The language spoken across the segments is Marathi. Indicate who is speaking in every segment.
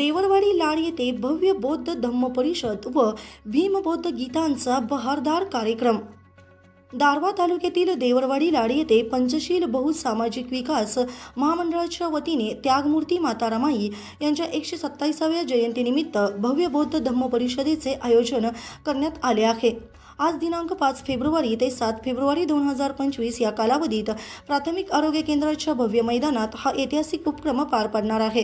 Speaker 1: देवरवाडी लाड येथे भव्य बौद्ध धम्म परिषद व भीमबौद्ध गीतांचा बहारदार कार्यक्रम. दारवा तालुक्यातील देवरवाडी लाड येथे पंचशील बहुसामाजिक विकास महामंडळाच्या वतीने त्यागमूर्ती माता रमाई यांच्या एकशे सत्तावीसाव्या जयंतीनिमित्त भव्य बौद्ध धम्म परिषदेचे आयोजन करण्यात आले आहे. आज दिनांक पाच फेब्रुवारी ते सात फेब्रुवारी दोन हजार पंचवीस या कालावधीत प्राथमिक आरोग्य केंद्राच्या भव्य मैदानात हा ऐतिहासिक उपक्रम पार पडणार आहे.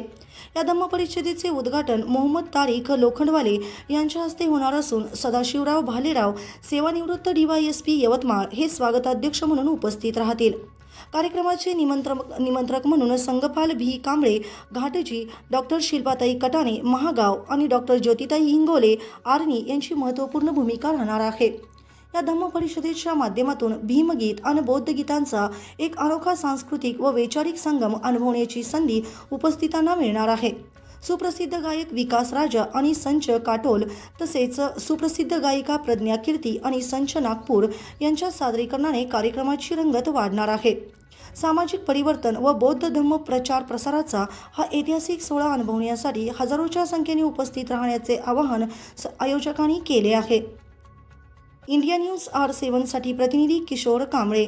Speaker 1: या धम्म परिषदेचे उद्घाटन मोहम्मद तारीख लोखंडवाले यांच्या हस्ते होणार असून सदाशिवराव भालेराव सेवानिवृत्त डीवायएसपी यवतमाळ हे स्वागताध्यक्ष म्हणून उपस्थित राहतील. कार्यक्रमाचे निमंत्रक निमंत्रक म्हणून संगपाल भी कांबळे घाटजी डॉक्टर शिल्पाताई कटाणे महागाव आणि डॉक्टर ज्योतिताई हिंगोले आर्नी यांची महत्त्वपूर्ण भूमिका राहणार आहे. या धम्म परिषदेच्या माध्यमातून भीमगीत आणि बौद्ध गीतांचा एक अनोखा सांस्कृतिक व वैचारिक संगम अनुभवण्याची संधी उपस्थितांना मिळणार आहे. सुप्रसिद्ध गायक विकास राजा आणि संच काटोल तसेच सुप्रसिद्ध गायिका प्रज्ञा कीर्ती आणि संच नागपूर यांच्या सादरीकरणाने कार्यक्रमाची रंगत वाढणार आहे. सामाजिक परिवर्तन व बौद्ध धम्म प्रचार प्रसाराचा हा ऐतिहासिक सोहळा अनुभवण्यासाठी हजारोच्या संख्येने उपस्थित राहण्याचे आवाहन स- आयोजकांनी केले आहे. इंडिया न्यूज आर सेवनसाठी प्रतिनिधी किशोर कांबळे